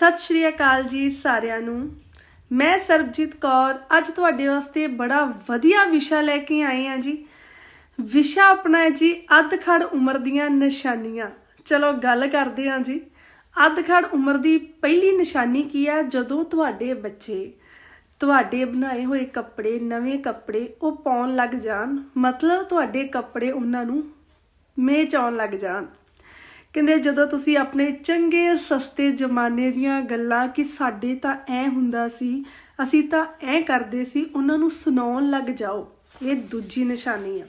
ਸਤਿ ਸ਼੍ਰੀ ਅਕਾਲ ਜੀ ਸਾਰਿਆਂ ਨੂੰ। ਮੈਂ ਸਰਬਜੀਤ ਕੌਰ, ਅੱਜ ਤੁਹਾਡੇ ਵਾਸਤੇ ਬੜਾ ਵਧੀਆ ਵਿਸ਼ਾ ਲੈ ਕੇ ਆਏ ਹਾਂ ਜੀ। ਵਿਸ਼ਾ ਆਪਣਾ ਹੈ ਜੀ, ਅੱਧਖੜ ਉਮਰ ਦੀਆਂ ਨਿਸ਼ਾਨੀਆਂ। ਚਲੋ ਗੱਲ ਕਰਦੇ ਹਾਂ ਜੀ। ਅੱਧਖੜ ਉਮਰ ਦੀ ਪਹਿਲੀ ਨਿਸ਼ਾਨੀ ਕੀ ਆ ਜਦੋਂ ਤੁਹਾਡੇ ਬੱਚੇ ਤੁਹਾਡੇ ਬਣਾਏ ਹੋਏ ਕੱਪੜੇ, ਨਵੇਂ ਕੱਪੜੇ ਉਹ ਪਾਉਣ ਲੱਗ ਜਾਣ, ਮਤਲਬ ਤੁਹਾਡੇ ਕੱਪੜੇ ਉਹਨਾਂ ਨੂੰ ਮੇਚ ਆਉਣ ਲੱਗ ਜਾਣ। ਕਹਿੰਦੇ ਜਦੋਂ ਤੁਸੀਂ ਆਪਣੇ ਚੰਗੇ, ਸਸਤੇ ਜ਼ਮਾਨੇ ਦੀਆਂ ਗੱਲਾਂ ਕਿ ਸਾਡੇ ਤਾਂ ਐ ਹੁੰਦਾ ਸੀ, ਅਸੀਂ ਤਾਂ ਐ ਕਰਦੇ ਸੀ, ਉਹਨਾਂ ਨੂੰ ਸੁਣਾਉਣ ਲੱਗ ਜਾਓ। ਇਹ ਦੂਜੀ ਨਿਸ਼ਾਨੀ ਆ।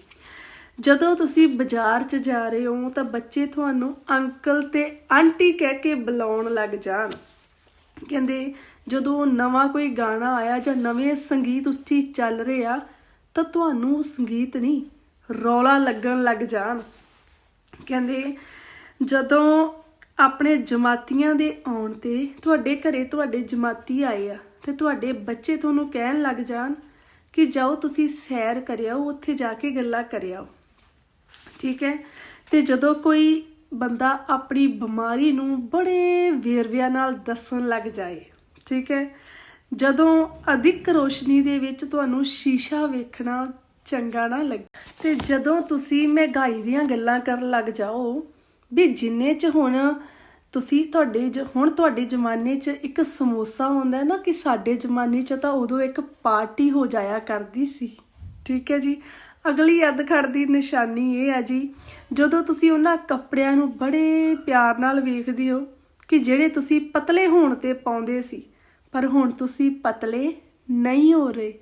ਜਦੋਂ ਤੁਸੀਂ ਬਾਜ਼ਾਰ 'ਚ ਜਾ ਰਹੇ ਹੋ ਤਾਂ ਬੱਚੇ ਤੁਹਾਨੂੰ ਅੰਕਲ ਤੇ ਆਂਟੀ ਕਹਿ ਕੇ ਬੁਲਾਉਣ ਲੱਗ ਜਾਣ। ਕਹਿੰਦੇ ਜਦੋਂ ਨਵਾਂ ਕੋਈ ਗਾਣਾ ਆਇਆ ਜਾਂ ਨਵੇਂ ਸੰਗੀਤ ਉੱਚੀ ਚੱਲ ਰਹੇ ਆ, ਤਾਂ ਤੁਹਾਨੂੰ ਸੰਗੀਤ ਨਹੀਂ, ਰੌਲਾ ਲੱਗਣ ਲੱਗ ਜਾਣ। ਕਹਿੰਦੇ ਜਦੋਂ ਆਪਣੇ ਜਮਾਤੀਆਂ ਦੇ ਆਉਣ ਤੇ ਤੁਹਾਡੇ ਘਰੇ ਤੁਹਾਡੇ ਜਮਾਤੀ ਆਏ ਆ ਤੇ ਤੁਹਾਡੇ ਬੱਚੇ ਤੁਹਾਨੂੰ ਕਹਿਣ ਲੱਗ ਜਾਣ ਕਿ ਜਾਓ ਤੁਸੀਂ ਸੈਰ ਕਰਿਆਓ ਉੱਥੇ ਜਾ ਕੇ ਗੱਲਾਂ ਕਰਿਆਓ ਠੀਕ ਹੈ? ਤੇ ਜਦੋਂ ਕੋਈ ਬੰਦਾ ਆਪਣੀ ਬਿਮਾਰੀ ਨੂੰ ਬੜੇ ਵੇਰਵਿਆਂ ਨਾਲ ਦੱਸਣ ਲੱਗ ਜਾਏ, ਠੀਕ ਹੈ? ਜਦੋਂ ਅਧਿਕ ਰੋਸ਼ਨੀ ਦੇ ਵਿੱਚ ਤੁਹਾਨੂੰ ਸ਼ੀਸ਼ਾ ਵੇਖਣਾ ਚੰਗਾ ਨਾ ਲੱਗੇ ਤੇ ਜਦੋਂ ਤੁਸੀਂ ਮਹਿੰਗਾਈ ਦੀਆਂ ਗੱਲਾਂ ਕਰਨ ਲੱਗ ਜਾਓ ਵੀ ਜਿੰਨੇ ਚ ਹੁਣ ਤੁਸੀਂ ਤੁਹਾਡੇ ਜ- ਹੁਣ ਤੁਹਾਡੇ ਜ਼ਮਾਨੇ 'ਚ ਇੱਕ ਸਮੋਸਾ ਹੁੰਦਾ ਨਾ ਕਿ ਸਾਡੇ ਜ਼ਮਾਨੇ 'ਚ ਤਾਂ ਉਦੋਂ ਇੱਕ ਪਾਰਟੀ ਹੋ ਜਾਇਆ ਕਰਦੀ ਸੀ। ਠੀਕ ਹੈ ਜੀ? ਅਗਲੀ ਅਧਖੜ ਦੀ ਨਿਸ਼ਾਨੀ ਇਹ ਹੈ ਜੀ, ਜਦੋਂ ਤੁਸੀਂ ਉਹਨਾਂ ਕੱਪੜਿਆਂ ਨੂੰ ਬੜੇ ਪਿਆਰ ਨਾਲ ਵੇਖਦੇ ਹੋ ਕਿ ਜਿਹੜੇ ਤੁਸੀਂ ਪਤਲੇ ਹੋਣ ਤੇ ਪਾਉਂਦੇ ਸੀ, ਪਰ ਹੁਣ ਤੁਸੀਂ ਪਤਲੇ ਨਹੀਂ ਹੋ ਰਹੇ।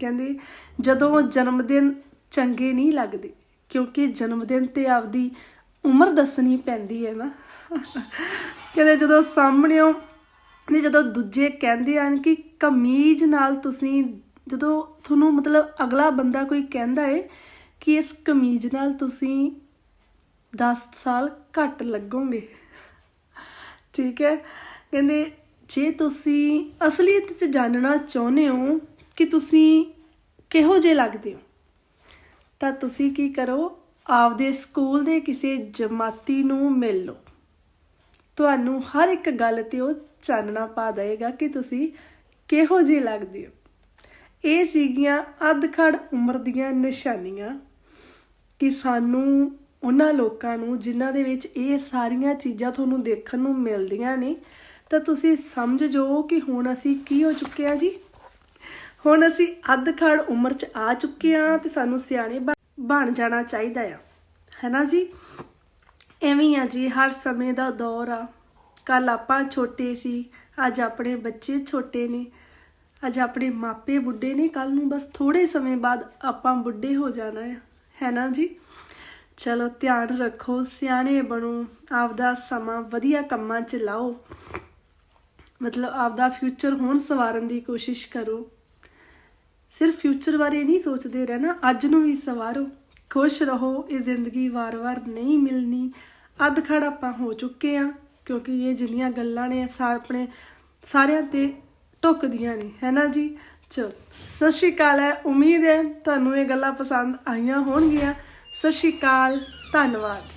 ਕਹਿੰਦੇ, ਜਦੋਂ ਜਨਮ ਦਿਨ ਚੰਗੇ ਨਹੀਂ ਲੱਗਦੇ, ਕਿਉਂਕਿ ਜਨਮ ਦਿਨ ਤੇ ਆਪਦੀ ਉਮਰ ਦੱਸਣੀ ਪੈਂਦੀ ਹੈ ਨਾ। ਕਹਿੰਦੇ ਜਦੋਂ ਸਾਹਮਣਿਓ ਨੇ ਜਦੋਂ ਦੂਜੇ ਕਹਿੰਦੇ ਹਨ ਕਿ ਕਮੀਜ਼ ਨਾਲ ਤੁਸੀਂ ਜਦੋਂ ਤੁਹਾਨੂੰ ਮਤਲਬ ਅਗਲਾ ਬੰਦਾ ਕੋਈ ਕਹਿੰਦਾ ਹੈ ਕਿ ਇਸ ਕਮੀਜ਼ ਨਾਲ ਤੁਸੀਂ 10 ਸਾਲ ਘੱਟ ਲੱਗੋਗੇ। ਠੀਕ ਹੈ। ਕਹਿੰਦੇ ਜੇ ਤੁਸੀਂ ਅਸਲੀਅਤ 'ਚ ਜਾਣਨਾ ਚਾਹੁੰਦੇ ਹੋ ਕਿ ਤੁਸੀਂ ਕਿਹੋ ਜਿਹੇ ਲੱਗਦੇ ਹੋ, ਤਾਂ ਤੁਸੀਂ ਕੀ ਕਰੋ? ਆਪਦੇ ਸਕੂਲ ਦੇ ਕਿਸੇ ਜਮਾਤੀ ਨੂੰ ਮਿਲ ਲਓ। ਤੁਹਾਨੂੰ ਹਰ ਇੱਕ ਗੱਲ ਤੇ ਉਹ ਚਾਨਣਾ ਪਾ ਦੇਗਾ ਕਿ ਤੁਸੀਂ ਕਿਹੋ ਜਿਹੇ ਲੱਗਦੇ ਹੋ। ਇਹ ਸੀਗੀਆਂ ਅੱਧਖੜ ਉਮਰ ਦੀਆਂ ਨਿਸ਼ਾਨੀਆਂ ਕਿ ਸਾਨੂੰ ਉਹਨਾਂ ਲੋਕਾਂ ਨੂੰ ਜਿਨ੍ਹਾਂ ਦੇ ਵਿੱਚ ਇਹ ਸਾਰੀਆਂ ਚੀਜ਼ਾਂ ਤੁਹਾਨੂੰ ਦੇਖਣ ਨੂੰ ਮਿਲਦੀਆਂ ਨੇ, ਤਾਂ ਤੁਸੀਂ ਸਮਝ ਜੋ ਕਿ ਹੁਣ ਅਸੀਂ ਕੀ ਹੋ ਚੁੱਕੇ ਆ ਜੀ। ਹੁਣ ਅਸੀਂ ਅੱਧਖੜ ਉਮਰ 'ਚ ਆ ਚੁੱਕੇ ਆ ਤੇ ਸਾਨੂੰ ਸਿਆਣੇ ਬਣ- ਜਾਣਾ ਚਾਹੀਦਾ ਆ। ਹੈਨਾ ਜੀ? ਐਵੇਂ ਆ ਜੀ, ਹਰ ਸਮੇਂ ਦਾ ਦੌਰ ਆ। ਕੱਲ ਆਪਾਂ ਛੋਟੇ ਸੀ, ਅੱਜ ਆਪਣੇ ਬੱਚੇ ਛੋਟੇ ਨੇ, ਅੱਜ ਆਪਣੇ ਮਾਪੇ ਬੁੱਢੇ ਨੇ ਕੱਲ ਨੂੰ ਬਸ ਥੋੜੇ ਸਮੇਂ ਬਾਅਦ ਆਪਾਂ ਬੁੱਢੇ ਹੋ ਜਾਣਾ ਹੈ ਹੈ ਨਾ ਜੀ? ਚਲੋ ਧਿਆਨ ਰੱਖੋ, ਸਿਆਣੇ ਬਣੋ, ਆਪਦਾ ਸਮਾਂ ਵਧੀਆ ਕੰਮਾਂ 'ਚ ਲਾਓ। ਮਤਲਬ ਆਪਦਾ ਫਿਊਚਰ ਹੁਣ ਸਵਾਰਨ ਦੀ ਕੋਸ਼ਿਸ਼ ਕਰੋ। ਸਿਰਫ ਫਿਊਚਰ ਬਾਰੇ ਨਹੀਂ ਸੋਚਦੇ ਰਹਿਣਾ, ਅੱਜ ਨੂੰ ਵੀ ਸਵਾਰੋ। ਖੁਸ਼ ਰਹੋ, ਇਹ ਜ਼ਿੰਦਗੀ ਵਾਰ-ਵਾਰ ਨਹੀਂ ਮਿਲਣੀ। ਅੱਧ ਖੜ ਆਪਾਂ ਹੋ ਚੁੱਕੇ ਆ, ਕਿਉਂਕਿ ਇਹ ਜਿੰਨੀਆਂ ਗੱਲਾਂ ਨੇ ਸਾਰ ਆਪਣੇ ਸਾਰਿਆਂ ਤੇ ਟੁੱਕਦੀਆਂ ਨੇ। ਹੈਨਾ ਜੀ? ਚਲੋ, ਸਤਿ ਸ਼੍ਰੀ ਅਕਾਲ ਹੈ। ਉਮੀਦ ਹੈ ਤੁਹਾਨੂੰ ਇਹ ਗੱਲਾਂ ਪਸੰਦ ਆਈਆਂ ਹੋਣਗੀਆਂ। ਸਤਿ ਸ਼੍ਰੀ ਅਕਾਲ, ਧੰਨਵਾਦ।